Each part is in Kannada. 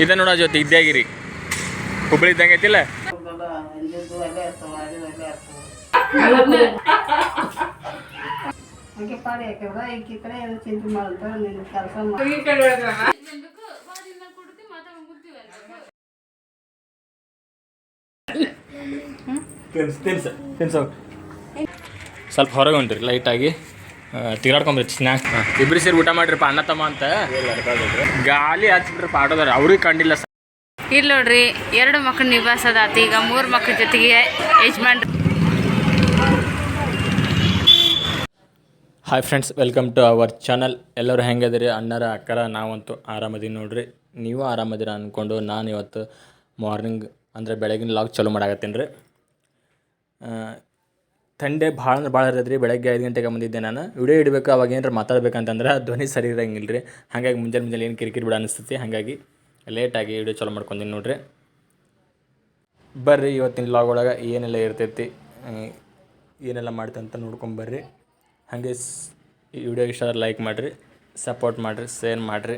ಇದ ನೋಡ ಜೊತೆ ಇದ್ದಾಗಿರಿ ಹುಬ್ಬಳ್ಳಿ ಇದ್ದಂಗೆ ಐತಿಲ್ಲ? ಸ್ವಲ್ಪ ಹೊರಗೆ ಹೊಂಟ್ರಿ ಲೈಟಾಗಿ ತಿರ್ಗಾಡ್ಕೊಂಬ್ರಿ ಸ್ನ್ಯಾಕ್ ಇಬ್ರು ಸೇರಿ ಊಟ ಮಾಡ್ರಿಪ್ಪ ಅಣ್ಣ ತಮ್ಮ ಅಂತ. ಗಾಲಿ ಹಚ್ಬಿಟ್ರಪ್ಪ ಆಟೋದಾರ ಅವ್ರಿಗೆ ಕಂಡಿಲ್ಲ ಇಲ್ಲ ನೋಡ್ರಿ ಎರಡು ಮಕ್ಕಳು ನಿಭಾಯಿಸೋದಾತಿ ಈಗ ಮೂರು ಮಕ್ಕಳ ಜೊತೆಗೆ ಯಜಮಾನ್ರಿ hi friends welcome to our channel ಎಲ್ಲರೂ ಹೆಂಗದಿರಿ ಅಣ್ಣರ ಅಕ್ಕರ ನಾವಂತೂ ಆರಾಮದೀನಿ ನೋಡ್ರಿ. ನೀವು ಆರಾಮದಿರ ಅಂದ್ಕೊಂಡು ನಾನು ಇವತ್ತು ಮಾರ್ನಿಂಗ್ ಅಂದರೆ ಬೆಳಗಿನ ಲಾಗ್ ಚಾಲೂ ಮಾಡಾಕತ್ತೀನಿ ರೀ. ಥಂಡೆ ಭಾಳ ಅಂದ್ರೆ ಭಾಳ ಇರ್ತೈತೆ ರೀ ಬೆಳಗ್ಗೆ ಐದು ಗಂಟೆಗೆ ಬಂದಿದ್ದೆ ನಾನು. ವಿಡಿಯೋ ಇಡಬೇಕು, ಅವಾಗ ಏನಾರ ಮಾತಾಡ್ಬೇಕಂತಂದ್ರೆ ಧ್ವನಿ ಸರಿ ಇರೋಂಗಿಲ್ಲ ರೀ ಹಾಗಾಗಿ ಮುಂಜಾನೆ ಮುಂಜಾನೆ ಏನು ಕಿರಿಕಿರಿ ಬಿಡ ಅನಿಸ್ತೈತಿ. ಹಾಗಾಗಿ ಲೇಟಾಗಿ ವಿಡಿಯೋ ಚಾಲೂ ಮಾಡ್ಕೊಂತೀನಿ ನೋಡ್ರಿ. ಬರ್ರಿ, ಇವತ್ತಿನ ಲಾಗ್ ಒಳಗೆ ಏನೆಲ್ಲ ಇರ್ತೈತಿ ಏನೆಲ್ಲ ಮಾಡ್ತಂತ ಅಂತ ನೋಡ್ಕೊಂಬರ್ರಿ ಹಾಗೆ ಈ ವಿಡಿಯೋ ಇಷ್ಟ ಲೈಕ್ ಮಾಡಿರಿ ಸಪೋರ್ಟ್ ಮಾಡಿರಿ ಶೇರ್ ಮಾಡಿರಿ.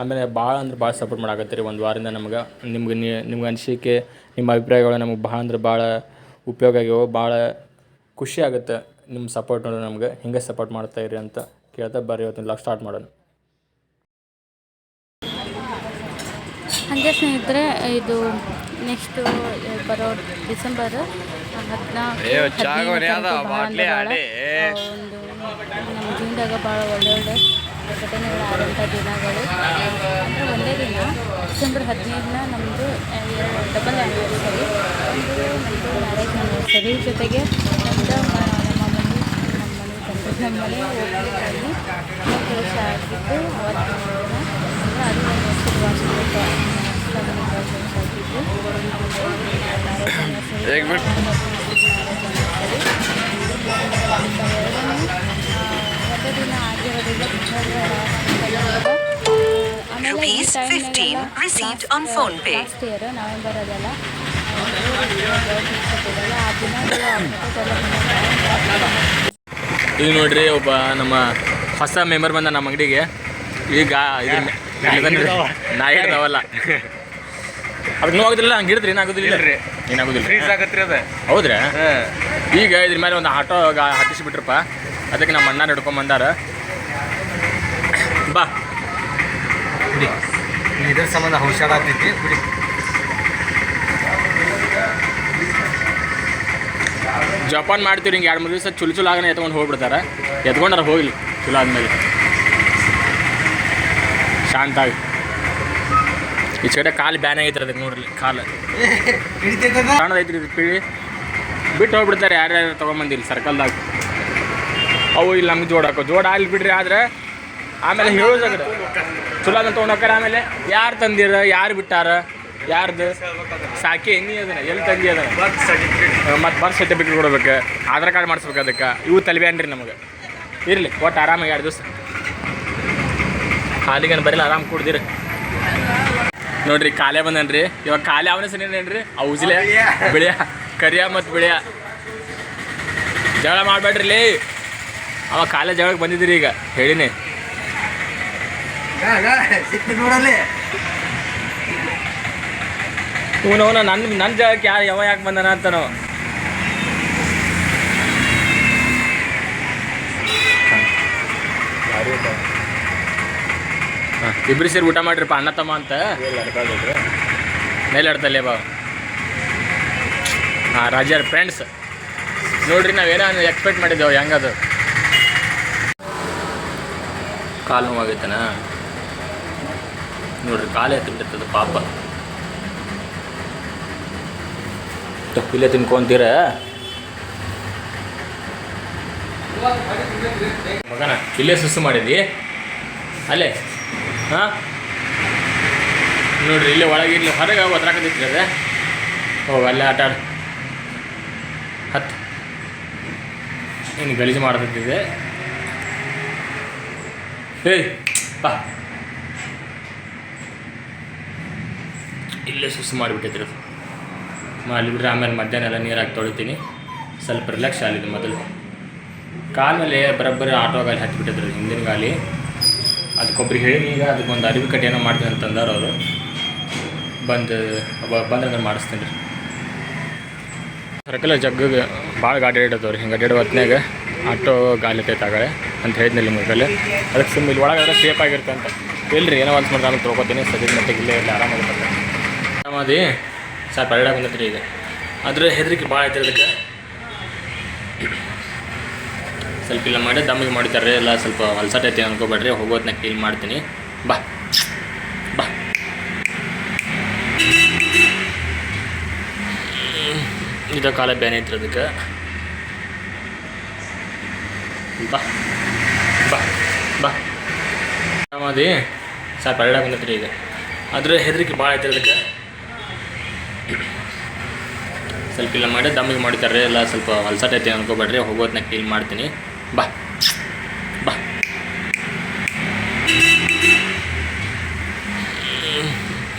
ಆಮೇಲೆ ಭಾಳ ಅಂದ್ರೆ ಭಾಳ ಸಪೋರ್ಟ್ ಮಾಡಾಕತ್ತೀರಿ ಒಂದು ವಾರದಿಂದ ನಮ್ಗೆ. ನಿಮ್ಗೆ ನಿಮ್ಗೆ ಅನಿಸಿಕೆ, ನಿಮ್ಮ ಅಭಿಪ್ರಾಯಗಳು ನಮಗೆ ಭಾಳ ಅಂದ್ರೆ ಭಾಳ ಉಪಯೋಗ ಆಗ್ಯಾವ, ಭಾಳ ಖುಷಿ ಆಗುತ್ತೆ ನಿಮ್ಮ ಸಪೋರ್ಟ್ ನೋಡಿ ನಮಗೆ ಹಿಂಗೆ ಸಪೋರ್ಟ್ ಮಾಡ್ತಾ ಇರಿ ಅಂತ ಕೇಳ್ತಾ ಬರ್ರಿ ಇವತ್ತಿನ ಲಾಗ್ ಸ್ಟಾರ್ಟ್ ಮಾಡೋಣ. ಹಾಗೆ ಸ್ನೇಹಿತರೆ ಇದು ನೆಕ್ಸ್ಟು ಬರೋ ಡಿಸೆಂಬರ್ ಹದಿನಾಲ್ಕು ಒಂದು ನಮ್ಮ ಜೀವನದಾಗ ಭಾಳ ಒಳ್ಳೆ ಒಳ್ಳೆ ಘಟನೆಗಳು ಆದಂಥ ದಿನಗಳು. ಅಂದರೆ ಒಂದೇ ದಿನ ಡಿಸೆಂಬರ್ ಹದಿನೈದನ್ನ ನಮ್ಮದು ಡಬಲ್ ಆ್ಯನಿವರ್ಸರಿ ಒಂದು ನಮ್ಮದು ಮ್ಯಾರೇಜ್ ಆ್ಯನಿವರ್ಸರಿ ಜೊತೆಗೆ ನಮ್ಮದು ನಮ್ಮ ಮನೆ ನಮ್ಮ ಮನೆ ಹೋಗ್ಲಿಕ್ಕಾಗಿ ವರ್ಷ ಆಗಿದ್ದು ಅವತ್ತಿನ ದಿನ ಅದು ಒಂದು ವಾರ್ಷಿಕ ಒಂದೇ ದಿನ ಆಗಿರೋದ್ರಿಂದ Rupees 15 received on on phone last year November ಅದೆಲ್ಲ ಈಗ ನೋಡ್ರಿ ಒಬ್ಬ ನಮ್ಮ ಹೊಸ ಮೆಂಬರ್ ಬಂದ ನಮ್ಮ ಅಂಗಡಿಗೆ. ಈಗ ನಾ ಹಿಡ್ದವಲ್ಲ. ಅದಕ್ಕೆ ನೋವಾಗೋದಿಲ್ಲ ಹಂಗೆ ಹಿಡಿದ್ರಿ ಏನಾಗೋದಿಲ್ಲ ಏನಾಗೋದಿಲ್ಲ ಫ್ರೀಸ್ ಆಗತ್ರಿ ಅದ. ಹೌದ್ರಾ? ಈಗ ಇದ್ರ ಮೇಲೆ ಒಂದು ಆಟೋ ಹತ್ತಿಸ್ಬಿಟ್ರಪ್ಪ. ಅದಕ್ಕೆ ನಮ್ಮ ಅಣ್ಣ ನಡ್ಕೊಂಬಂದಾರ ಬಾ. ಇದ್ರ ಸಂಬಂಧ ಬಿಡಿ. ಜಪಾನ್ ಮಾಡ್ತೀವಿ ಹಿಂಗೆ ಎರಡು ಮೂರು ದಿವಸ ಚುಲು ಚುಲ್ ಆಗನೇ ಎತ್ಕೊಂಡು ಹೋಗ್ಬಿಡ್ತಾರೆ. ಎತ್ಕೊಂಡಾರ ಹೋಗಿಲ್ಲ ಚುಲು ಆದಮೇಲೆ. ಶಾಂತ ಆಗಿ ಈ ಕಡೆ ಕಾಲು ಬ್ಯಾನ್ ಆಗೈತಿ ಅದಕ್ಕೆ ನೋಡ್ರಿ, ಕಾಲು. ಕಾಣದೈತ್ರಿ ಇದು ಪಿಳಿ. ಬಿಟ್ಟು ಹೋಗ್ಬಿಡ್ತಾರೆ, ಯಾರ್ಯಾರು ತೊಗೊಂಬಂದಿಲ್ಲ ಸರ್ಕಲ್ದಾಗ ಅವು ಇಲ್ಲಿ ನಮ್ಗೆ ಜೋಡಾಕೋ ಜೋಡ ಆಗ್ಲಿ ಬಿಡ್ರಿ, ಆದ್ರೆ ಆಮೇಲೆ ಹೇಳೋದಾಗ ಚಲೋ ಅದನ್ನ ತೊಗೊಂಡೋಗ್ತಾರೆ ಆಮೇಲೆ ಯಾರು ತಂದಿರ, ಯಾರು ಬಿಟ್ಟಾರ? ಯಾರ್ದು? ಸಾಕಿ ಎಣ್ಣಿ ಅದನ್ನ ಎಲ್ಲಿ ತಂದಿ ಅದನ್ನ? ಮತ್ತು ಬರ್ತ್ ಸರ್ಟಿಫಿಕೇಟ್ ಕೊಡ್ಬೇಕು. ಆಧಾರ್ ಕಾರ್ಡ್ ಮಾಡಿಸ್ಬೇಕು ಅದಕ್ಕೆ. ಇವು ತಲೆಬ್ಯಾನ್ ರೀ ನಮಗೆ. ಇರಲಿ ಒಟ್ಟು ಆರಾಮಾಗಿ ಎರಡು ದಿವಸ. ಹಾಲಿಗೇನು ಬರಲ್ಲ ಆರಾಮ್ ಕುಡ್ದಿರಿ. ನೋಡ್ರಿ ಕಾಲೇ ಬಂದನ್ರಿ. ಇವಾಗ ಕಾಲೇ ಅವನ ಹೆಸರು ಅವು ಉಜ್ಲೆ ಬಿಳಿಯ. ಕರಿಯ ಮತ್ತು ಬಿಳಿಯ. ಜಗಳ ಮಾಡಬೇಡ್ರಿ ಲೇ. ಅವ ಕಾಲೇ ಜಗಳಕ್ಕೆ ಬಂದಿದ್ದೀರಿ ಈಗ. ಹೇಳಿನಿ. ಇವನವನ ನನ್ನ ನನ್ನ ಜಾಗಕ್ಕೆ ಯಾರು ಯಾವ ಯಾಕೆ ಬಂದಾನ ಅಂತ ನಾವು ಇಬ್ಬರು ಸೇರಿ ಊಟ ಮಾಡ್ರಿಪ್ಪ, ಅಣ್ಣ ತಮ್ಮ ಅಂತ. ಮೇಲಾಡ್ತಲ್ಲೇ ಬಾ. ಹಾಂ ರಾಜರ್ ಫ್ರೆಂಡ್ಸ್ ನೋಡ್ರಿ ನಾವೇನೋ ಎಕ್ಸ್ಪೆಕ್ಟ್ ಮಾಡಿದ್ದೆವು, ಹೆಂಗದು? ಕಾಲು ನೋವಾಗೈತನ? ನೋಡ್ರಿ, ಕಾಲು ಎತ್ತಿಬಿಟ್ಟಿರ್ತದೆ ಪಾಪ. ಇಲ್ಲೇ ತಿನ್ಕೊಂತೀರ? ಮಗನ, ಇಲ್ಲೇ ಸುಸ್ಸು ಮಾಡಿದಿ ಅಲ್ಲೇ? ಹಾಂ? ನೋಡ್ರಿ, ಇಲ್ಲೇ ಒಳಗೆ, ಇಲ್ಲಿ ಹೊರಗೆ ಒದ್ರಾಕತೈತ್ರಿ ಅದೇ ಹೋಗ ಅಲ್ಲೇ ಆಟ ಆಡು. ಹತ್ತು ಏನು ಗಲೀಜು ಮಾಡ್ತಿದ್ದೆ? ಏಯ್, ಬಾ. ಇಲ್ಲೇ ಸುಸ್ಸು ಮಾಡಿಬಿಟ್ಟೈತ್ರಿ ಅದು ಬಿಡ್ರಿ, ಆಮೇಲೆ ಮಧ್ಯಾಹ್ನ ಎಲ್ಲ ನೀರಾಗಿ ತೊಳಿತೀನಿ. ಸ್ವಲ್ಪ ರಿಲ್ಯಾಕ್ಸ್ ಆಲಿದ್ದು ಮೊದಲು. ಕಾಲ ಮೇಲೆ ಬರೋಬ್ಬರಿ ಆಟೋ ಗಾಲಿ ಹತ್ತಿಬಿಟ್ಟಿದ್ರು ಹಿಂದಿನ ಗಾಲಿ. ಅದಕ್ಕೊಬ್ರಿಗೆ ಹೇಳಿ ಈಗ ಅದಕ್ಕೊಂದು ಅರಿವಿ ಕಟ್ಟಿ ಏನೋ ಮಾಡ್ತೀನಿ ಅಂತಂದಾರ ಅವರು. ಬಂದು ಬಂದ್ರೆ ಮಾಡಿಸ್ತೀನಿ ರೀ. ಸರ್ಕಲ್ ಜಗ್ಗಗೆ ಭಾಳ ಗಾಡಿ ರೀ ಹಿಂಗೆ ಅಡ್ಡಾಡೋ ಹೊತ್ನ್ಯಾಗ ಆಟೋ ಗಾಲಿ ಆಗಳೆ ಅಂತ ಹೇಳಿದ್ನಲ್ಲಿ ಮೊಬೈಲ್ ಅದಕ್ಕೆ ಸುಮ್ಮ ಇಲ್ಲಿ ಒಳಗಾದ್ರೆ ಸೇಫ್ ಆಗಿರುತ್ತೆ ಅಂತ. ರೀ ಏನೋ ಒಂದು ನಾನು ತೊಗೊತೀನಿ ಸದ್ಯದ ಮಟ್ಟಿಗೆ ಇಲ್ಲೇ ಇಲ್ಲ ಆರಾಮಾಗಿರ್ತಾರೆ ಆರಾಮದಿ? ಸ್ವಲ್ಪ ಹರಡ ಬಂದೈತೆ ಈಗ. ಅದ್ರ ಹೆದರಿಕೆ ಭಾಳ ಐತೆ ಅದಕ್ಕೆ. ಸ್ವಲ್ಪ ಇಲ್ಲ ಮಾಡಿ ದಮ್ಮಿಗೆ ಮಾಡಿದ್ದಾರೆ ಎಲ್ಲ ಸ್ವಲ್ಪ ಹೊಲ್ಸಟೈತಿ ಅನ್ಕೋಬೇಡ್ರಿ ಹೋಗೋದನ್ನ ಕ್ಲೀನ್ ಮಾಡ್ತೀನಿ. ಬಾ. ಬಾ. ಇದು ಕಾಲ ಬ್ಯಾನ್ ಐತ್ರಿ ಅದಕ್ಕೆ. ಬಾ. ಬಾ. ಬಾ. ಆರಾಮದಿ? ಸ್ವಲ್ಪ ಹರಡ ಬಂದೈತ್ರಿ ಈಗ. ಅದ್ರ ಹೆದರಿಕೆ ಭಾಳ ಐತೆ ಅದಕ್ಕೆ. ಸ್ವಲ್ಪ ಇಲ್ಲ ಮಾಡಿ ದಮ್ಮಿಗೆ ಮಾಡಿದ್ದಾರೆ ಎಲ್ಲ ಸ್ವಲ್ಪ ಹೊಲ್ಸಟೈತಿ ಅನ್ಕೋಬೇಡ್ರಿ. ಹೋಗೋದನ್ನ ಕ್ಲೀನ್ ಮಾಡ್ತೀನಿ. ಬಾ. ಬಾ.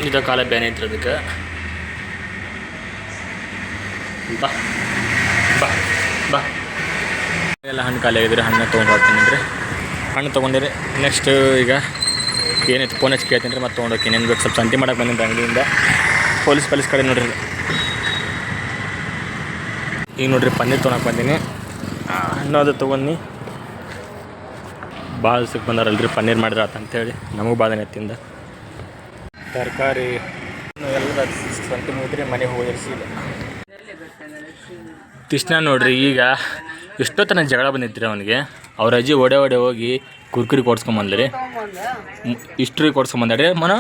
ಇದು ಕಾಲ ಬ್ಯಾನ್ ಐತ್ರಿ ಅದಕ್ಕೆ. ಬಾ. ಬಾ. ಬಾ. ಎಲ್ಲ ಹಣ್ಣು ಖಾಲಿ ಆಗಿದ್ರೆ ಹಣ್ಣು ತೊಗೊಂಡು ಹೋಗ್ತೀನಿ ರೀ ಹಣ್ಣು ತೊಗೊಂಡಿರಿ. ನೆಕ್ಸ್ಟ್ ಈಗ ಏನೈತೆ ಫೋನ್ ಹಚ್ಚಿ ಕೇಳ್ತೀನಿ ರೀ ಮತ್ತೆ ತೊಗೊಂಡೋಗ್ತೀನಿ ಏನು ಬೇಕು ಸ್ವಲ್ಪ ಸಂತಿ ಮಾಡಕ್ಕೆ ಬಂದಿದ್ದೆ ಅಂಗಡಿಯಿಂದ ಪೊಲೀಸ್ ಪೊಲೀಸ್ ಕಡೆ ನೋಡ್ರಿ. ಈಗ ನೋಡ್ರಿ ಪನ್ನೀರ್ ತೊಗೊಳಕ್ಕೆ ಬಂದೀನಿ. ಅನ್ನೋದು ತೊಗೊಂಡು ಭಾಳ ಸಿಕ್ ಬಂದಾರಲ್ರಿ ಪನ್ನೀರ್ ಮಾಡಿದ್ರ ಅಂತೇಳಿ. ನಮಗೂ ಭಾಳ ತಿಂದ. ತರಕಾರಿ ಎಲ್ಲ ಸಂತಿ ಮುಗಿದ್ರಿ ಮನೆಗೆ ಹೋಗಿರಿ ಸೀದಾ ಕೃಷ್ಣ ನೋಡ್ರಿ ಈಗ ಎಷ್ಟೊತ್ತನ ಜಗಳ ಬಂದಿತ್ತು ರೀ ಅವನಿಗೆ? ಅವ್ರ ಅಜ್ಜಿ ಒಡೆ ಒಡೆ ಹೋಗಿ ಕುರ್ಕುರಿ ಕೊಡ್ಸ್ಕೊಂಬಂದ್ರಿ ಇಷ್ಟ್ರಿ ಕೊಡ್ಸ್ಕೊಂಬಂದ್ರಿ ಮನ.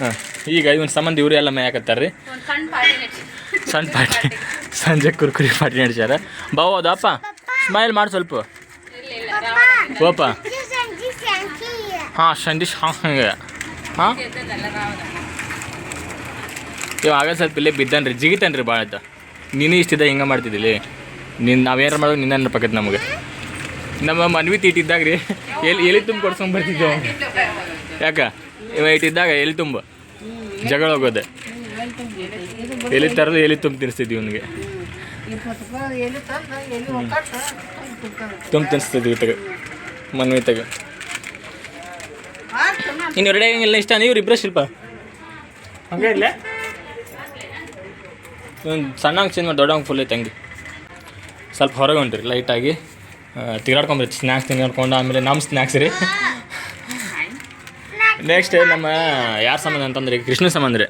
ಹಾಂ ಈಗ ಇವನ್ ಸಂಬಂಧ ಇವ್ರು ಎಲ್ಲ ಮೇಯಾಕತ್ತಾರ್ರಿ ಸಣ್ಣ ಪಾರ್ಟಿ. ಸಂಜೆ ಕುರ್ಕುರಿ ಪಾರ್ಟಿ ನಡೆಸ್ಯಾರ. ಬಾವು ಅದಪ್ಪ ಸ್ಮೈಲ್ ಮಾಡಿ ಸ್ವಲ್ಪ. ಓಪ ಹಾಂ, ಸಂದೇಶ್, ಹಾಂ, ಹಂಗೆ. ಹಾಂ? ಇವ ಆಗ ಸ್ವಲ್ಪ ಇಲ್ಲೇ ಬಿದ್ದಾನ್ರಿ, ಜಿಗಿತನ್ರಿ ಭಾಳ ಆಯ್ತು ನೀನು ಇಷ್ಟಿದ್ದ ಹಿಂಗೆ ಮಾಡ್ತಿದ್ದಿಲ್ಲಿ. ನಿನ್ನ ನಾವೇನಾರು ಮಾಡೋದು ನಿನ್ನ ಪಕ್ಕದ ನಮಗೆ. ನಮ್ಮ ಮನ್ವಿ ತೀಟಿದ್ದಾಗ ರೀ ಎಲ್ಲಿ ಎಲ್ಲಿ ತುಂಬ ಕೊಡ್ಸ್ಕೊಂಡ್ ಯಾಕ? ಇವ ಇಟ್ಟಿದ್ದಾಗ ಎಲ್ಲಿ ತುಂಬ. ಜಗಳ ಹೋಗೋದೆ. ಎಲ್ಲಿ ತರದು ಎಲ್ಲಿ ತುಂಬ ತಿನ್ನಿಸ್ತಿದ್ವಿ ಇವನಿಗೆ? ಎಲ್ಲಿ ಎಲ್ಲಿ ತುಂಬ ತಿನ್ನಿಸ್ತಿದ್ವಿ ತಗ ಮನ್ವಿ ತಗ ಇನ್ನು ಎರಡೇ ಹಂಗಿಲ್ಲ ಇಷ್ಟ ನೀವು ಇಬ್ಬರೇ ಶಿಲ್ಪ. ಹಂಗೆ ಇಲ್ಲ ಒಂದು ಸಣ್ಣ ಚೇಂಜ್ ಮಾಡಿ ದೊಡ್ಡ ಫುಲ್ ಐತೆ ಹಂಗೆ. ಸ್ವಲ್ಪ ಹೊರಗೆ ಹೊಂಟ್ರಿ ಲೈಟಾಗಿ ತಿರ್ಗಾಡ್ಕೊಂಬ್ರಿ ಸ್ನ್ಯಾಕ್ಸ್ ತಿನ್ಕೊಂಡು ಆಮೇಲೆ ನಮ್ಮ ಸ್ನ್ಯಾಕ್ಸ್ ರೀ. ನೆಕ್ಸ್ಟ್ ನಮ್ಮ ಯಾರ ಸಂಬಂಧ ಅಂತಂದ್ರೆ ಈಗ ಕೃಷ್ಣ ಸಂಬಂಧ ರೀ.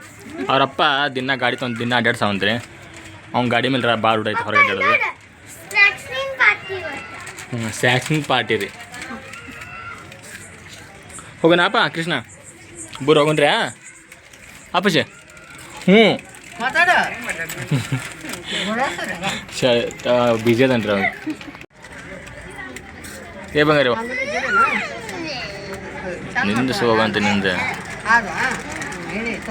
ಅವರಪ್ಪ ದಿನ ಗಾಡಿ ತೊಗೊಂಡು ದಿನ ಅಡ್ಡಾಡ್ಸವಂತ್ರಿ ಅವ್ನ ಗಾಡಿ ಮೇಲೆ ಭಾಳ ಉಡೈತೆ ಹೊರಗೆ ಅಡ್ಡಾಡೋದು ಹ್ಞೂ ಸ್ಯಾಕ್ಸಿಂಗ್ ಪಾರ್ಟಿ ರೀ. ಹೋಗೋಣಪ್ಪ ಕೃಷ್ಣ. ಬೂರ್ ಹೋಗೋಣ್ರಿ ಅಪ್ಪಜೆ. ಹ್ಞೂ. ಬಿಜಿ ಅದನ್ರಿ ಅವ್ನು. ಏ ಬಂಗಾರಿ ನಿಂದು ನಿಂದ. ನಿಂದು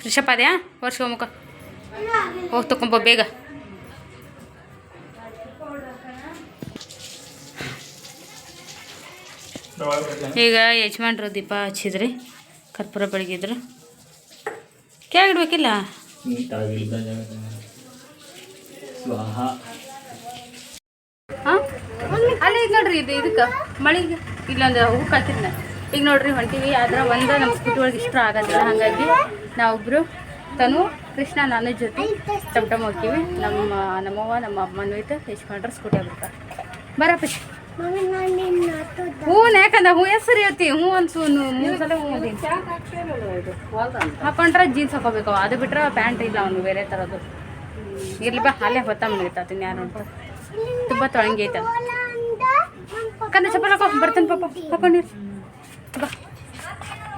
ಫ್ರೆಶಪ್ ಅದ್ಯಾ ವರ್ಷ ಮುಖ ಹೋಗಿ ತಕೊಂಬ ಬೇಗ. ಈಗ ಯಜಮಾನ್ರು ದೀಪ ಹಚ್ಚಿದ್ರಿ ಕರ್ಪೂರ ಬೆಳಗಿದ್ರು. ಕೆಳಗಿಡ್ಬೇಕಿಲ್ಲ? ಅಲ್ಲೇ, ಈಗ ನೋಡ್ರಿ ಇದು, ಇದಕ್ಕೆ ಮಳಿಗೆ. ಇಲ್ಲೊಂದು ಹೂ ಕಳ್ತಿದ್ನ ಈಗ ನೋಡ್ರಿ ಹೊಂಟಿವಿ. ಆದ್ರೆ ಒಂದು ನಮ್ಮ ಸ್ಕೂಟಿ ಒಳಗೆ ಇಷ್ಟ ಆಗೋದಿಲ್ಲ ಹಾಗಾಗಿ ನಾವೊಬ್ರು, ತನು, ಕೃಷ್ಣ, ನಾನು ಜೊತೆ ಟಮ್ ಟಮ್ ಹೋಗ್ತೀವಿ. ನಮ್ಮ, ನಮ್ಮವ್ವ, ನಮ್ಮ ಅಮ್ಮನ ಹೋಯ್ತು ಹೆಚ್ಕೊಂಡ್ರೆ ಸ್ಕೂಟಿ ಆಗ್ಬಿಡ್ತಾರೆ. ಬರಪ್ಪ ಹೂ ಯಾಕಂದ ಹೂ ಹೆಸರು ಹೇಳ್ತಿ. ಹೂ ಅನ್ಸು ಮೂರು ಸಲ ಹೂ ಹಾಕೊಂಡ್ರೆ ಜೀನ್ಸ್ ಹಾಕೋಬೇಕು. ಅದು ಬಿಟ್ರೆ ಪ್ಯಾಂಟ್ ಇಲ್ಲ ಅವನು, ಬೇರೆ ಥರದ್ದು ಇರ್ಲಿ ಬಾ, ಅಲ್ಲೇ ಹೊತ್ತ ಮುಗಿತಾತೀನಿ ಯಾರು ನೋಡ್ತಾರೆ. ತುಂಬ ತೊಳಂಗಿ ಐತಲ್ಲ ಕನ್ನ ಚಪ್ಪಲ್ ಹಾಕೋ ಬರ್ತಾನೆ ಪಾಪ ಹಾಕೊಂಡಿರಿ ಬಾ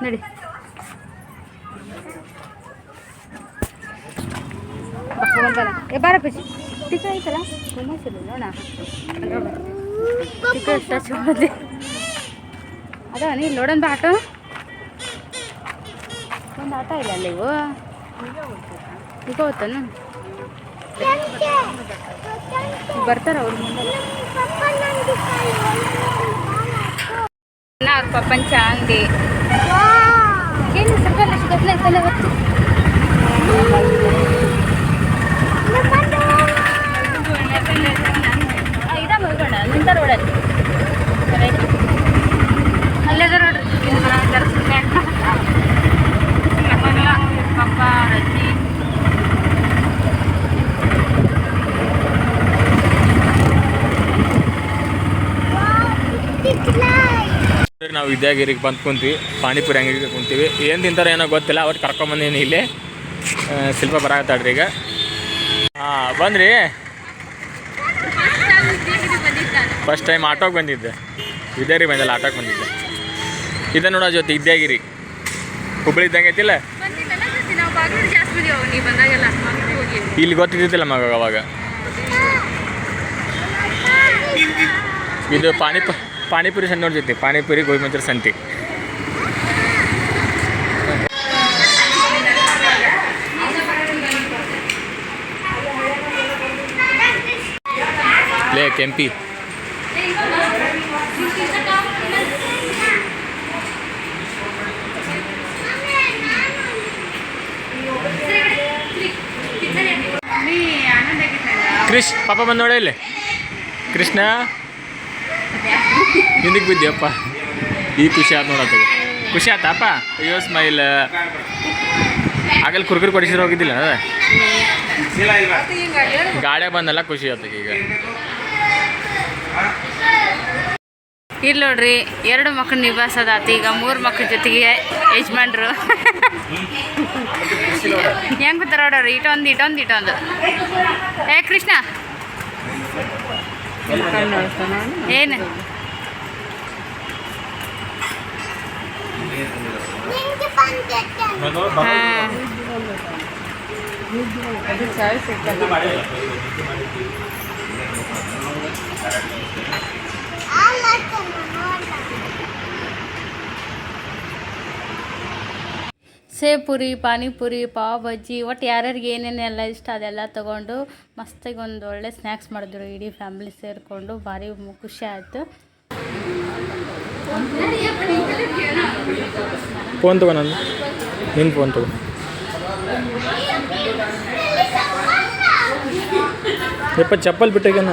ನಡಿ ಬಾ ಹೋಗೋಣ ಬರ ಏ ಬಾರ ಪಿಚಿ ಟಿಕ ಐತಲ್ಲ ತುಂಬ ನೋಡ ಟಿಕ ಎಷ್ಟು ಚಲೋದೆ ಅದ ನೀ ನೋಡೋಣ ಬಾ ಆಟೋ ಒಂದು ಆಟ ಇಲ್ಲ ಅಲ್ಲಿ ಇವು ಈಗ ಹೋಗ್ತಾನ ಬರ್ತಾರ ಅವ್ರ ಮುಂದೆ. ಅವ್ರ ಪಪ್ಪಂಚ ಅಂಗಡಿ ಏನು ಅಷ್ಟು ಗದ್ದಲ ಐತಲ್ಲ ಹೊತ್ತು ನಾವು ವಿದ್ಯಾಗಿರಿಗೆ ಬಂದು ಕುಂತೀವಿ ಪಾನಿಪುರಿ ಅಂಗಡಿಗೆ ಕುಂತೀವಿ. ಏನು ತಿಂತಾರೆ ಏನೋ ಗೊತ್ತಿಲ್ಲ ಅವತ್ತು ಕರ್ಕೊಂಬಂದೀನಿ ಇಲ್ಲಿ. ಶಿಲ್ಪ ಬರಾಕತ್ತಾಡ್ರಿ ಈಗ. ಹಾಂ ಬಂದ್ರಿ. ಫಸ್ಟ್ ಟೈಮ್ ಆಟೋಗೆ ಬಂದಿದ್ದೆ. ವಿದ್ಯಾಗಿರಿ ಬಂದಿಲ್ಲ, ಆಟೋಗೆ ಬಂದಿದ್ದೆ. ಇದೆ ನೋಡೋ ಜೊತೆ ವಿದ್ಯಾಗಿರಿ. ಹುಬ್ಬಳ್ಳಿ ಇದ್ದಂಗೆ ಐತಿಲ್ಲ? ಇಲ್ಲಿ ಗೊತ್ತಿದ್ದಿಲ್ಲ ಮಗ ಅವಾಗ. ಇದು ಪಾನಿಪ ಪಾನಿಪುರಿ ಸಣ್ಣವ್ರ ಜೊತೆ ಪಾನಿಪುರಿ ಗೋಬಿ ಮಂಚೂರಿ ಸಂತಿ. ಲೇ ಕೆಂಪಿ. ಕ್ರಿಶ್ ಪಾಪ ಬಂದು ನೋಡ ಇಲ್ಲಿ. ಕೃಷ್ಣ. ಹಿಂದಕ್ಕೆ ಬಿದ್ದಿಯಪ್ಪ ಈ ಖುಷಿ ಆಯ್ತು ನೋಡತ್ತೆ ಖುಷಿ ಆತಪ್ಪ ಅಯ್ಯೋ ಸ್ಮೈಲ್ ಆಗಲ್ಲಿ ಕುರ್ಕುರು ಕೊಡಿಸಿರೋ ಹೋಗಿದ್ದಿಲ್ಲ ಗಾಡಿ ಬಂದಲ್ಲ ಖುಷಿ ಆಯ್ತು ಈಗ. ಇಲ್ಲಿ ನೋಡ್ರಿ, ಎರಡು ಮಕ್ಕಳು ನಿಭಾಯಿಸೋದಾತು ಈಗ ಮೂರು ಮಕ್ಳ ಜೊತೆಗೆ ಯಜಮಾನ್ರು. ಹೆಂಗ್ ಕೂತಾರ ನೋಡ್ರಿ ಇಟೊಂದು ಇಟೊಂದು ಇಟೊಂದು. ಏ, ಕೃಷ್ಣ. ಏನು? ಸೇವ್ ಪುರಿ ಪಾನಿಪುರಿ ಪಾವ್ ಬಜ್ಜಿ ಒಟ್ಟು ಯಾರ್ಯಾರಿಗೆ ಏನೇನೆಲ್ಲ ಇಷ್ಟ ಅದೆಲ್ಲ ತೊಗೊಂಡು ಮಸ್ತಾಗಿ ಒಂದು ಒಳ್ಳೆ ಸ್ನ್ಯಾಕ್ಸ್ ಮಾಡಿದ್ರು ಇಡೀ ಫ್ಯಾಮಿಲಿ ಸೇರಿಕೊಂಡು ಭಾರಿ ಖುಷಿ ಆಯಿತು. ಫೋನ್ ತಗೋ ನಾನು ನಿನ್ನ ಫೋನ್ ತಗೋ ಯಪ್ಪ ಚಪ್ಪಲ್ ಬಿಟ್ಟಿಗೇನ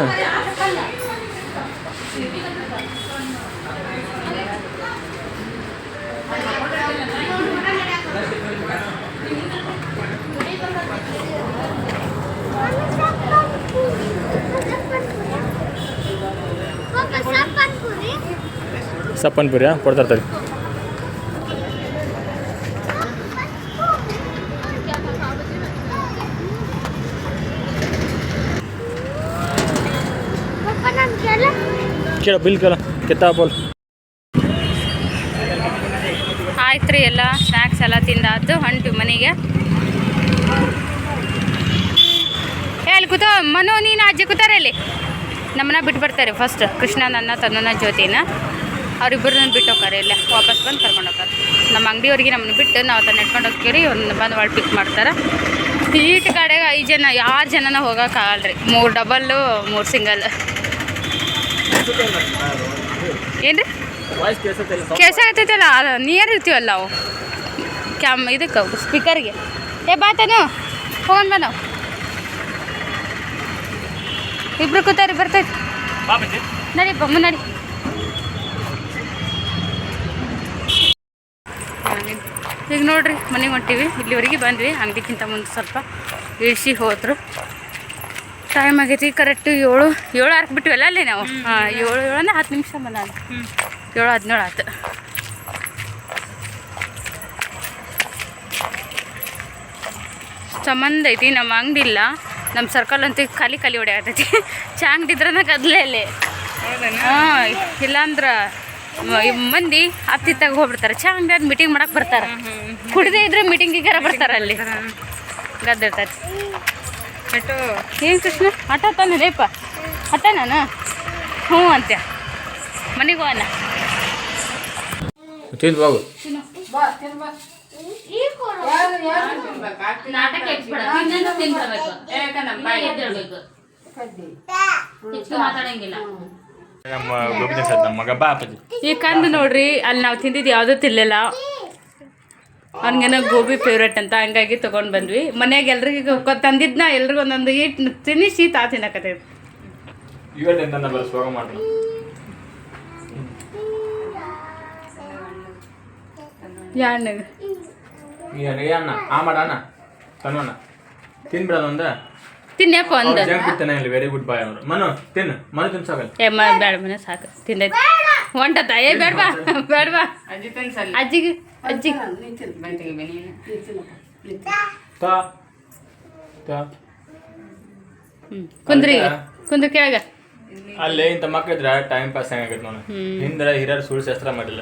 ಸಪ್ಪನ್ ಪುರಿ ಕೊಡ್ತಾರ್ತಾರೆ ಕೇಳ ಬಿಲ್ ಕೇಳ, ಕೆತ್ತಾ ಬೋಲ್ ಆಯ್ತು ರೀ ಎಲ್ಲ ಸ್ನ್ಯಾಕ್ಸ್ ಎಲ್ಲ ತಿಂದಾತು ಹೊಂಟು ಮನೆಗೆ. ಹೇಳಿ ಅಲ್ಲಿ ಕೂತ, ಮನು, ನೀನು, ಅಜ್ಜಿ ಕೂತಾರೆ ಇಲ್ಲಿ? ನಮ್ಮನ್ನ ಬಿಟ್ಟು ಬರ್ತಾರೆ ಫಸ್ಟ್ ಕೃಷ್ಣ ನನ್ನ ತನ್ನನ ಜ್ಯೋತಿನ. ಅವ್ರಿಬ್ಬರನ್ನ ಬಿಟ್ಟು ಹೋಗ್ತಾರೆ ಇಲ್ಲೇ. ವಾಪಸ್ ಬಂದು ಕರ್ಕೊಂಡು ಹೋಗ್ತಾರೆ. ನಮ್ಮ ಅಂಗಡಿಯವ್ರಿಗೆ ನಮ್ಮನ್ನು ಬಿಟ್ಟು ನಾವು ಅದನ್ನ ನೆಟ್ಕೊಂಡು ಹೋಗ್ತೀವಿ ಒಂದು ಬಂದು ಒಳಗೆ ಪಿಕ್ ಮಾಡ್ತಾರೆ. ಸೀಟ್ ಕಡೆಗೆ ಐದು ಜನ ಯಾರು ಜನನ ಹೋಗೋಕ್ಕಾಗಲ್ಲ ರೀ ಮೂರು ಡಬಲ್ಲು ಮೂರು ಸಿಂಗಲ್ ಏನು ರೀ ಕೆಲಸ ಆಗ್ತೈತಲ್ಲ ನಿಯರ್ ಇರ್ತೀವಲ್ಲ ನಾವು ಕ್ಯಾಮ್ ಇದಕ್ಕೆ ಸ್ಪೀಕರ್ಗೆ ಏ ಬಾತನು ಹೋಗೋಣ ಬಾ ನಾವು ಇಬ್ರು ಕೂತಾರಿ, ಬರ್ತೈತಿ. ಬಮ್ಮ ಮುನ್ನಡಿ. ಈಗ ನೋಡ್ರಿ ಮನೆಗೆ ಹೊಂಟೀವಿ. ಇಲ್ಲಿವರೆಗೆ ಬಂದ್ವಿ. ಅಂಗಡಿಗಿಂತ ಮುಂದೆ ಸ್ವಲ್ಪ ಇಳಿಸಿ ಹೋದ್ರು. ಟೈಮ್ ಆಗೈತಿ ಕರೆಕ್ಟ್ ಏಳು ಏಳು ಆರ್ಕ್ ಬಿಟ್ಟಿವಲ್ಲ ಅಲ್ಲಿ ನಾವು? ಹಾಂ ಏಳು ಏಳು ಅಂದ್ರೆ ಹತ್ತು ನಿಮಿಷ ಬಂದ ಏಳು ಹದಿನೇಳು ಆಯ್ತು. ಸಂಬಂಧ ಐತಿ ನಮ್ಮ ಅಂಗಡಿ ಇಲ್ಲ. ನಮ್ಮ ಸರ್ಕಲ್ ಅಂತೂ ಖಾಲಿ ಖಾಲಿ ಹೊಡೆಯತೈತಿ ಚಾ ಅಂಗಡಿ ಇದ್ರನ ಗದ್ಲೆ ಅಲ್ಲಿ. ಹಾಂ ಇಲ್ಲಾಂದ್ರೆ ಮಂದಿ ಅತ್ತಿತ್ತಾಗ ಹೋಗ್ಬಿಡ್ತಾರೆ. ಚಾ ಅಂಗಡಿ ಮೀಟಿಂಗ್ ಮಾಡಕ್ಕೆ ಬರ್ತಾರೆ. ಕುಡಿದೇ ಇದ್ರೆ ಮೀಟಿಂಗಿಗಾರ ಬರ್ತಾರೆ ಅಲ್ಲಿ. ಗದ್ದಿರ್ತಾರೆ. ಏನು ಕೃಷ್ಣ? ಆಟ ತಾನೆ ರೇಪ? ಆಟ ನಾನು ಹ್ಞೂ ಅಂತೆ ಮನೆಗೆ ಹೋಗೋಣ. ನಾಟಕ ಮಾತಾಡಂಗಿಲ್ಲ. ನಮ್ಮ ಗೋಪಿ ಸರ್ ನಮ್ಮ ಮಗ ಬಾ ಅಪ್ಪಾಜಿ ಈ ಕಂದು ನೋಡ್ರಿ ಅಲ್ಲಿ ನಾವು ತಿಂದಿದ್ದು ಯಾವುದೂ ತಿನ್ನಲಿಲ್ಲ ಅವ್ನಿಗೇನೋ ಗೋಬಿ ಫೇವ್ರೇಟ್ ಅಂತ ಹಂಗಾಗಿ ತೊಗೊಂಡು ಬಂದ್ವಿ. ಮನೆಯಾಗ ಎಲ್ರಿಗೂ ತಂದಿದ್ನ ಎಲ್ರಿಗೂ ಒಂದೊಂದು ಈಟ್ ತಿನ್ನಿಸಿ ತಾ ತಿನ್ನಕತ್ತೈತಿ ಇವತ್ತಿಂದ ಬರೋ ಸ್ವಾಗ ಮಾಡ್ರಿ. ಅಣ್ಣ ಆ ಅಣ್ಣ ತಿನ್ನಪ್ಪ ಒಂದು ವೆರಿ ಗುಡ್ ಬಾಯ್ ಅವರು. ಮನು ತಿನ್ನು. ಮನು ತಿನ್ಸಾಗಲ್ಲ ಏ ಮ ಬೇಡ ಮನೆ ಸಾಕು. ತಿಂದೈತಿ ಹೊಂಟತ ಏ ಬೇಡವಾ ಬೇಡವಾ ಅಜ್ಜಿಗೆ ಅಜ್ಜಿ ಬಂತಿಗೆ ಬೆನೀನು ತಾ. ತಾ. ಹ್ಞೂ ಕುಂದ್ರಿ. ಕುಂದ್ರ ಕೆಳಗ. ಅಲ್ಲೇ ಇಂಥ ಮಕ್ಳಿದ್ರ ಟೈಮ್ ಪಾಸ್ ಆಗೈತೆ ನೋಡು. ಹಿಂದ್ರ ಹಿರಿಯರು ಸುಳ್ಳು ಶಾಸ್ತ್ರ ಮಾಡಿಲ್ಲ.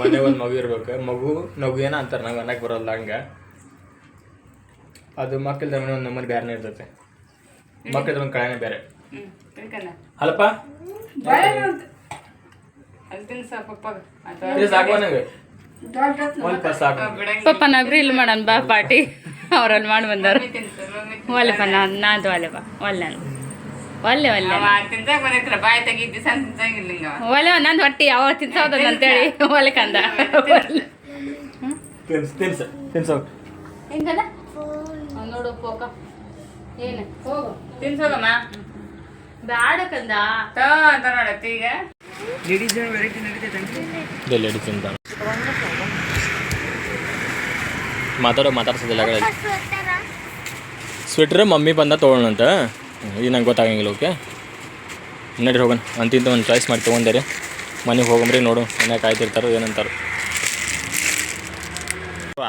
ಮನೆ ಒಂದ್ ಮಗು ಇರ್ಬೇಕು. ಮಗು ನಗು ಏನ ಅಂತಾರ ನಂಗೆ ಅನ್ನಕ್ಕೆ ಬರೋಲ್ಲ ಹಂಗೆ. ಅದು ಮಕ್ಕಳ ಮನೆ ಒಂದು ನಮ್ಮಲ್ಲಿ ಬ್ಯಾರನೇ ಇರ್ತೈತೆ. ಮಕ್ಕಳ ಒಂದು ಕಳೆನೇ ಬೇರೆ. ಅಲ್ಪ ಪಪ್ಪ ನಗ್ರಿ ಇಲ್ಲಿ ಮಾಡೋಣ ಬಾ ಪಾರ್ಟಿ. ಅವ್ರನ್ನ ಮಾಡಿ ಬಂದವ್ರು. ಒಲ್ಲೆಪ್ಪ ನಾನು ನಾದು ಒಲ್ಲೆಪ್ಪ ಒಲ್ಲೆ ನಾನು. ಒಲ್ಲೆ ಒಲ್ಲೆ. ಒಲೆ ನಂದು ಹೊಟ್ಟಿ ಯಾವಾಗ ತಿನ್ಸೋದನ್ನ ಅಂತೇಳಿ ಒಲೆ ಕಂದ. ತಿನ್ಸ. ತಿನ್ಸ ತಿನ್ಸ ಹೆಂಗದ? ನೋಡು ಪೋಕ. ಏನು? ಹೋಗು. ತಿನ್ಸೋಗಮ್ಮ ಬ್ಯಾಡ ಕಂದ. ತೋ ಅಂತ ನೋಡತ್ತಿ ಈಗ ಮಾತಾಡೋ ಮಾತಾಡ್ಸೋದಿಲ್ಲ ಸ್ವೆಟ್ರ್ ಮಮ್ಮಿ ಬಂದ ತೊಗೊಳಂತ ಇದು ನಂಗೆ ಗೊತ್ತಾಗಂಗಿಲ್ಲ ಓಕೆ ನಡ್ರಿ ಹೋಗೋಣ. ಅಂತಿಂತ ಒಂದು ಚಾಯ್ಸ್ ಮಾಡಿ ತೊಗೊಂಡೇರಿ. ಮನೆಗೆ ಹೋಗಂಬ್ರಿ ನೋಡು ಮನ್ಯಾಗ ಕಾಯ್ತಿರ್ತಾರೋ ಏನಂತಾರೋ. ದೇವ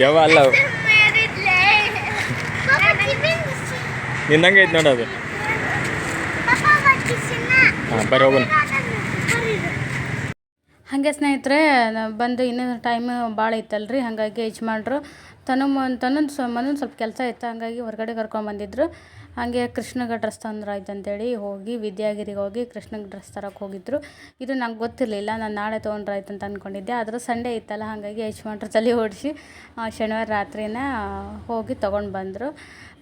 ದೆವ್ವ ಅಲ್ಲ ಅವು. ನಿನ್ನಂಗೆ ಐತೆ ನೋಡಿ ಅದು. ಹಾಂ ಹೋಗೋಣ ಹಾಗೆ ಸ್ನೇಹಿತರೆ ಬಂದು ಇನ್ನೂ ಟೈಮ್ ಭಾಳ ಇತ್ತಲ್ರಿ ಹಾಗಾಗಿ ಯಜಮಾನ್ರು, ತನು ತನ್ನೊಂದು ಸ್ವ ಮನೊಂದು ಸ್ವಲ್ಪ ಕೆಲಸ ಇತ್ತು, ಹಾಗಾಗಿ ಹೊರಗಡೆ ಕರ್ಕೊಂಬಂದಿದ್ರು ಹಾಗೆ ಕೃಷ್ಣಗ ಡ್ರೆಸ್ ತಂದ್ರೆ ಅಂತೇಳಿ ಹೋಗಿ, ವಿದ್ಯಾಗಿರಿಗೆ ಹೋಗಿ ಕೃಷ್ಣಗೆ ಡ್ರೆಸ್ ತರಕ್ಕೆ ಹೋಗಿದ್ರು. ಇದು ನಂಗೆ ಗೊತ್ತಿರಲಿಲ್ಲ, ನಾನು ನಾಳೆ ತೊಗೊಂಡ್ರೆ ಆಯ್ತು ಅಂತ ಅಂದ್ಕೊಂಡಿದ್ದೆ ಆದರೂ ಸಂಡೇ ಇತ್ತಲ್ಲ, ಹಾಗಾಗಿ ಯಜಮಾನ್ರು ತಲೆ ಓಡಿಸಿ ಶನಿವಾರ ರಾತ್ರಿನ ಹೋಗಿ ತೊಗೊಂಡು ಬಂದರು.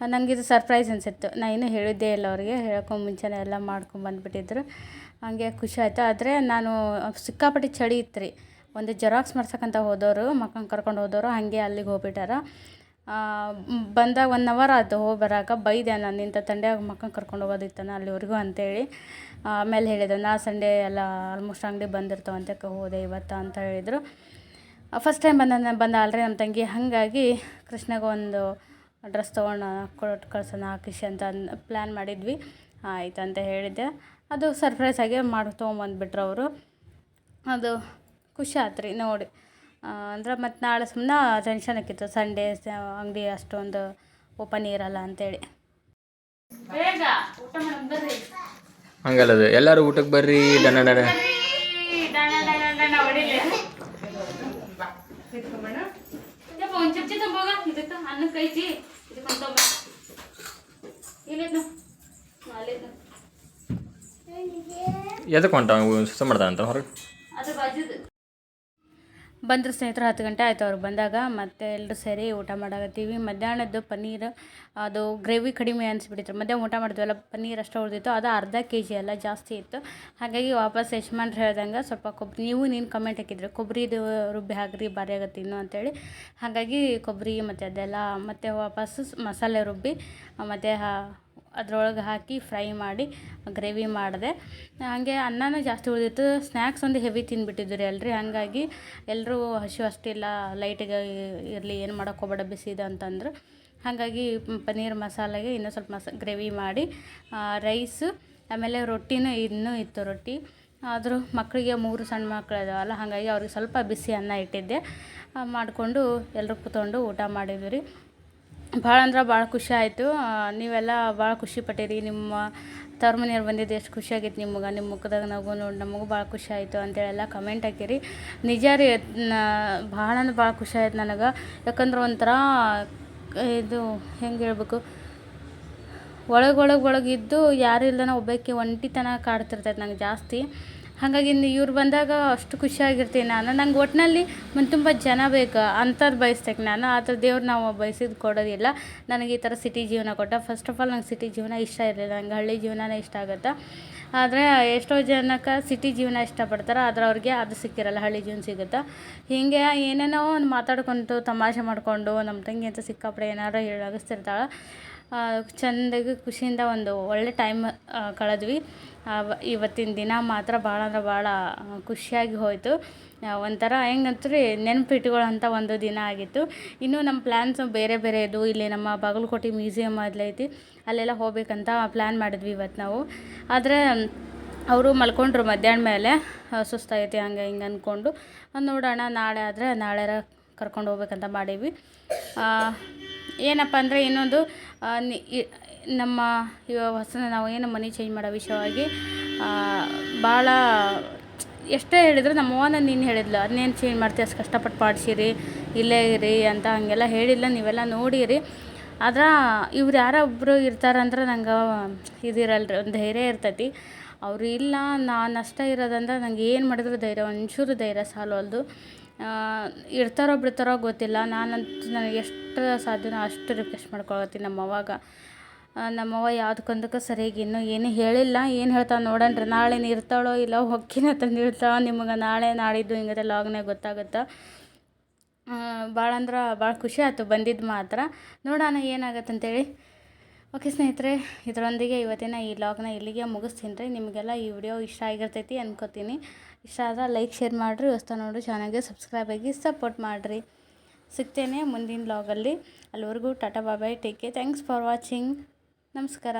ನನಗೆ ಇದು ಸರ್ಪ್ರೈಸ್ ಅನಿಸಿತ್ತು. ನಾನು ಇನ್ನೂ ಹೇಳಿದ್ದೇ ಇಲ್ಲ ಅವರಿಗೆ. ಹೇಳ್ಕೊಂಡು ಮುಂಚೆನೇ ಎಲ್ಲ ಮಾಡ್ಕೊಂಡು ಬಂದುಬಿಟ್ಟಿದ್ರು. ಹಂಗೆ ಖುಷಿ ಆಯಿತು. ಆದರೆ ನಾನು ಸಿಕ್ಕಾಪಟ್ಟೆ ಚಳಿ ಇತ್ತು ರೀ. ಒಂದು ಜೆರಾಕ್ಸ್ ಮಾಡ್ಸಕ್ಕಂತ ಹೋದವರು ಮಕ್ಕಳನ್ನ ಕರ್ಕೊಂಡು ಹೋದವರು ಹಾಗೆ ಅಲ್ಲಿಗೆ ಹೋಗ್ಬಿಟ್ಟಾರ. ಬಂದಾಗ ಒನ್ ಅವರ್ ಆಯ್ತು ಹೋಗಿ ಬರಾಕ. ಬೈದೆ ನಾನು, ನಿಂತ ತಂಡ್ಯಾಗ ಮಕ್ಕಳನ್ನ ಕರ್ಕೊಂಡು ಹೋಗೋದಿತ್ತಾನ ಅಲ್ಲಿವರೆಗೂ ಅಂತೇಳಿ. ಆಮೇಲೆ ಹೇಳಿದೆ ನಾ ಸಂಡೇ ಎಲ್ಲ ಆಲ್ಮೋಸ್ಟ್ ಅಂಗಡಿ ಬಂದಿರ್ತಾವಂತೆ ಕ- ಹೋದೆ ಇವತ್ತು ಅಂತ ಹೇಳಿದರು. ಫಸ್ಟ್ ಟೈಮ್ ಬಂದ ಬಂದ ಅಲ್ರಿ ನಮ್ಮ ತಂಗಿ. ಹಾಗಾಗಿ ಕೃಷ್ಣಗೆ ಒಂದು ಡ್ರೆಸ್ ತೊಗೊಂಡು ಕೊಟ್ಟು ಕಳ್ಸೋಣ ಹಾಕಿಸಿ ಅಂತ ಪ್ಲ್ಯಾನ್ ಮಾಡಿದ್ವಿ. ಆಯ್ತು ಅಂತ ಹೇಳಿದ್ದೆ. ಅದು ಸರ್ಪ್ರೈಸ್ ಆಗಿ ಮಾಡಿ ತೊಗೊಂಬಂದ್ಬಿಟ್ರು ಅವರು. ಅದು ಖುಷಿ ಆಯ್ತು ರೀ ನೋಡಿ ಅಂದ್ರೆ ಮತ್ತು ನಾಳೆ ಸುಮ್ಮನೆ ಟೆನ್ಷನ್ ಆಕಿತ್ತು ಸಂಡೇ ಅಂಗಡಿ ಅಷ್ಟೊಂದು ಓಪನ್ ಇರಲ್ಲ ಅಂತೇಳಿ. ಹಂಗಲ್ಲದು ಅದು. ಎಲ್ಲರೂ ಊಟಕ್ಕೆ ಬರ್ರಿ ಡನ ಡನ ಒಂದು ಚಮಚ ತಂಬೋಗ? ಇದಕ್ಕೆ ಅನ್ನ ಕೈಚಿ ಇದಕ್ಕೆ ತೊಂಬ. ಇಲ್ಲಿದ್ನು ಅಲ್ಲಿದ್ನು ಎದಕ್ಕೆ ಹೊಂಟ ಸುತ್ತ ಅಂತ ಹೊರಗೆ? ಅದು ಬಾಜುದು. ಬಂದ್ರು ಸ್ನೇಹಿತರು ಹತ್ತು ಗಂಟೆ ಆಯ್ತು ಅವ್ರು ಬಂದಾಗ ಮತ್ತೆ ಎಲ್ಲರೂ ಸೇರಿ ಊಟ ಮಾಡಾಕತ್ತೀವಿ. ಮಧ್ಯಾಹ್ನದ್ದು ಪನ್ನೀರ್, ಅದು ಗ್ರೇವಿ ಕಡಿಮೆ ಅನಿಸ್ಬಿಟ್ಟಿತ್ತು. ಮಧ್ಯಾಹ್ನ ಊಟ ಮಾಡಿದ್ವಲ್ಲ, ಪನ್ನೀರ್ ಅಷ್ಟು ಉಳಿದಿತ್ತು. ಅದು ಅರ್ಧ ಕೆ ಜಿ ಅಲ್ಲ, ಜಾಸ್ತಿ ಇತ್ತು. ಹಾಗಾಗಿ ವಾಪಸ್ ಯಜಮಾನ್ರು ಹೇಳ್ದಂಗೆ ಸ್ವಲ್ಪ ಕೊಬ್ಬರಿ, ನೀವು ನೀನು ಕಮೆಂಟ್ ಹಾಕಿದ್ರು ಕೊಬ್ಬರಿದು ರುಬ್ಬಿ ಹಾಕ್ರಿ, ಭಾರಿ ಆಗತ್ತೆ ಇನ್ನು ಅಂತೇಳಿ. ಹಾಗಾಗಿ ಕೊಬ್ಬರಿ ಮತ್ತು ಅದೆಲ್ಲ, ಮತ್ತೆ ವಾಪಸ್ಸು ಮಸಾಲೆ ರುಬ್ಬಿ, ಮತ್ತು ಅದ್ರೊಳಗೆ ಹಾಕಿ ಫ್ರೈ ಮಾಡಿ ಗ್ರೇವಿ ಮಾಡಿದೆ. ಹಾಗೆ ಅನ್ನನೂ ಜಾಸ್ತಿ ಉಳಿದಿತ್ತು. ಸ್ನ್ಯಾಕ್ಸ್ ಒಂದು ಹೆವಿ ತಿಂದ್ಬಿಟ್ಟಿದ್ದು ರೀ ಅಲ್ರಿ. ಹಾಗಾಗಿ ಎಲ್ಲರೂ ಹಸಿವು ಅಷ್ಟಿಲ್ಲ ಲೈಟಿಗೆ ಇರಲಿ, ಏನು ಮಾಡೋಕೆ ಹೋಗಬೇಡ ಬಿಸಿದು ಅಂತಂದ್ರೆ. ಹಾಗಾಗಿ ಪನ್ನೀರ್ ಮಸಾಲೆಗೆ ಇನ್ನೂ ಸ್ವಲ್ಪ ಮಸ, ಗ್ರೇವಿ ಮಾಡಿ ರೈಸು ಆಮೇಲೆ ರೊಟ್ಟಿನೂ ಇನ್ನೂ ಇತ್ತು ರೊಟ್ಟಿ. ಆದರೂ ಮಕ್ಕಳಿಗೆ ಮೂರು ಸಣ್ಣ ಮಕ್ಕಳು ಇದಾವಲ್ಲ, ಹಾಗಾಗಿ ಅವ್ರಿಗೆ ಸ್ವಲ್ಪ ಬಿಸಿ ಅನ್ನ ಇಟ್ಟಿದ್ದೆ. ಮಾಡಿಕೊಂಡು ಎಲ್ಲರೂ ಕೂತ್ಕೊಂಡು ಊಟ ಮಾಡಿದ್ವಿ ರೀ. ಭಾಳ ಅಂದ್ರೆ ಭಾಳ ಖುಷಿ ಆಯಿತು. ನೀವೆಲ್ಲ ಭಾಳ ಖುಷಿ ಪಟ್ಟಿರಿ. ನಿಮ್ಮ ತವ್ರ ಮನೆಯವ್ರು ಬಂದಿದ್ದು ಎಷ್ಟು ಖುಷಿ ಆಗೈತೆ ನಿಮ್ಗೆ. ನಿಮ್ಮ ಮುಖದಾಗ ನಗು ನೋಡಿ ನಮಗೂ ಭಾಳ ಖುಷಿ ಆಯಿತು ಅಂತೇಳೆಲ್ಲ ಕಮೆಂಟ್ ಹಾಕಿರಿ. ನಿಜ ರೀ ಭಾಳ ಅಂದ್ರೆ ಭಾಳ ಖುಷಿ ಆಯ್ತು ನನಗೆ. ಯಾಕಂದ್ರೆ ಒಂಥರ, ಇದು ಹೆಂಗೆ ಹೇಳ್ಬೇಕು ಒಳಗೊಳಗೆ ಒಳಗಿದ್ದು ಯಾರು ಒಬ್ಬಕ್ಕೆ ಒಬ್ಬಾಕಿ ಒಂಟಿತನ ಕಾಡ್ತಿರ್ತೈತೆ ನಂಗೆ ಜಾಸ್ತಿ. ಹಾಗಾಗಿ ಇವ್ರು ಬಂದಾಗ ಅಷ್ಟು ಖುಷಿಯಾಗಿರ್ತೀನಿ ನಾನು. ನಂಗೆ ಒಟ್ಟಿನಲ್ಲಿ ಮನ್ ತುಂಬ ಜನ ಬೇಕು ಅಂಥದ್ದು ಬಯಸ್ತೇನೆ ನಾನು. ಆ ಥರ ದೇವ್ರು ನಾವು ಬಯಸಿದ್ದು ಕೊಡೋದಿಲ್ಲ. ನನಗೆ ಈ ಥರ ಸಿಟಿ ಜೀವನ ಕೊಟ್ಟ ಫಸ್ಟ್ ಆಫ್ ಆಲ್ ನಂಗೆ ಸಿಟಿ ಜೀವನ ಇಷ್ಟ ಇರಲಿಲ್ಲ. ನಂಗೆ ಹಳ್ಳಿ ಜೀವನನೇ ಇಷ್ಟ ಆಗುತ್ತೆ. ಆದರೆ ಎಷ್ಟೋ ಜನಕ್ಕೆ ಸಿಟಿ ಜೀವನ ಇಷ್ಟಪಡ್ತಾರೆ, ಆದ್ರೆ ಅವ್ರಿಗೆ ಅದು ಸಿಕ್ಕಿರಲ್ಲ, ಹಳ್ಳಿ ಜೀವನ ಸಿಗುತ್ತೆ? ಹೀಗೆ ಏನೇನೋ ಒಂದು ಮಾತಾಡ್ಕೊಂಡು, ತಮಾಷೆ ಮಾಡಿಕೊಂಡು ನಮ್ಮ ತಂಗಿ ಅಂತ ಸಿಕ್ಕಾಪಡೆ ಏನಾರು ಹೇಳಿಸ್ತಿರ್ತಾಳೆ ಚೆಂದಾಗಿ ಖುಷಿಯಿಂದ ಒಂದು ಒಳ್ಳೆ ಟೈಮ್ ಕಳೆದ್ವಿ. ಇವತ್ತಿನ ದಿನ ಮಾತ್ರ ಭಾಳ ಅಂದ್ರೆ ಭಾಳ ಖುಷಿಯಾಗಿ ಹೋಯಿತು. ಒಂಥರ ಹೆಂಗಂತ್ರಿ ನೆನಪಿಟ್ಕೊಳ್ಳೋಂಥ ಒಂದು ದಿನ ಆಗಿತ್ತು. ಇನ್ನೂ ನಮ್ಮ ಪ್ಲ್ಯಾನ್ಸ್ ಬೇರೆ ಬೇರೆ ಇದು ಇಲ್ಲಿ ನಮ್ಮ ಬಾಗಲಕೋಟೆ ಮ್ಯೂಸಿಯಮ್ ಅದೈತಿ ಅಲ್ಲೆಲ್ಲ ಹೋಗ್ಬೇಕಂತ ಪ್ಲ್ಯಾನ್ ಮಾಡಿದ್ವಿ ಇವತ್ತು ನಾವು. ಆದರೆ, ಅವರು ಮಲ್ಕೊಂಡ್ರು ಮಧ್ಯಾಹ್ನ ಮೇಲೆ. ಸುಸ್ತಾಗೈತಿ ಹಂಗೆ ಹಿಂಗೆ ಅಂದ್ಕೊಂಡು ನೋಡೋಣ, ನಾಳೆ ಆದರೆ ನಾಳೆ ಕರ್ಕೊಂಡು ಹೋಗ್ಬೇಕಂತ ಮಾಡೀವಿ ಏನಪ್ಪ ಅಂದರೆ ಇನ್ನೊಂದು ನಮ್ಮ ಇವಾಗ ಹೊಸ ನಾವು ಏನು ಮನೆ ಚೇಂಜ್ ಮಾಡೋ ವಿಷಯವಾಗಿ ಭಾಳ ಎಷ್ಟೇ ಹೇಳಿದ್ರು ನಮ್ಮ ಅವ್ವ ನೀನು ಹೇಳಿದ್ಲು ಅದನ್ನೇನು ಚೇಂಜ್ ಮಾಡ್ತೀವಿ ಅಷ್ಟು ಕಷ್ಟಪಟ್ಟು ಪಾಡಿಸಿರಿ, ಇಲ್ಲೇ ಇರಿ ಅಂತ ಹಾಗೆಲ್ಲ ಹೇಳಿಲ್ಲ, ನೀವೆಲ್ಲ ನೋಡಿರಿ. ಆದ್ರೆ ಇವ್ರು ಯಾರೋ ಒಬ್ಬರು ಇರ್ತಾರಂದ್ರೆ ನಂಗೆ ಇದಿರಲ್ರಿ, ಒಂದು ಧೈರ್ಯ ಇರ್ತೈತಿ. ಅವರು ಇಲ್ಲ, ನಾನು ಅಷ್ಟೇ ಇರೋದಂದ್ರೆ ನಂಗೆ ಏನು ಮಾಡಿದ್ರು ಧೈರ್ಯ, ಒಂಚೂರು ಧೈರ್ಯ ಸಾಲವಲ್ದು ಇರ್ತಾರೋ ಬಿಡ್ತಾರೋ ಗೊತ್ತಿಲ್ಲ, ನಾನಂತೂ ನನಗೆ ಎಷ್ಟು ಸಾಧ್ಯನೋ ಅಷ್ಟು ರಿಕ್ವೆಸ್ಟ್ ಮಾಡ್ಕೊಳತ್ತೀನಿ ನಮ್ಮ ಅವಾಗ ನಮ್ಮವ್ವ ಯಾವುದಕ್ಕೊಂದಕ್ಕೆ ಸರಿಯಾಗಿ ಇನ್ನೂ ಏನೂ ಹೇಳಿಲ್ಲ. ಏನು ಹೇಳ್ತಾಳೆ ನೋಡಣ್ರಿ ನಾಳೆ ಇರ್ತಾಳೋ ಇಲ್ಲ ಹೊಕ್ಕಿನ ತಂದು ಇರ್ತಾಳೆ ನಿಮಗೆ ನಾಳೆ ನಾಡಿದ್ದು ಹಿಂಗದೆ ಲಾಗ್ನಾಗ ಗೊತ್ತಾಗುತ್ತೆ. ಭಾಳ ಅಂದ್ರೆ ಭಾಳ ಖುಷಿ ಆಯ್ತು ಬಂದಿದ್ದು ಮಾತ್ರ. ನೋಡೋಣ ಏನಾಗತ್ತೆ ಅಂತೇಳಿ ಓಕೆ ಸ್ನೇಹಿತರೆ, ಇದರೊಂದಿಗೆ ಇವತ್ತಿನ ಈ ಲಾಗ್ನ ಇಲ್ಲಿಗೆ ಮುಗಿಸ್ತೀನಿ ರೀ ನಿಮಗೆಲ್ಲ ಈ ವಿಡಿಯೋ ಇಷ್ಟ ಆಗಿರ್ತೈತಿ ಅನ್ಕೋತೀನಿ. ಇಷ್ಟ ಆದ್ರೆ ಲೈಕ್ ಶೇರ್ ಮಾಡಿರಿ. ಹೊಸ್ತಾ ನೋಡಿರಿ ಚಾನಲ್ಗೆ ಸಬ್ಸ್ಕ್ರೈಬ್ ಆಗಿ ಸಪೋರ್ಟ್ ಮಾಡಿರಿ. ಸಿಗ್ತೇನೆ ಮುಂದಿನ ಲಾಗಲ್ಲಿ ಅಲ್ಲಿವರೆಗೂ tata bye bye take care thanks for watching ನಮಸ್ಕಾರ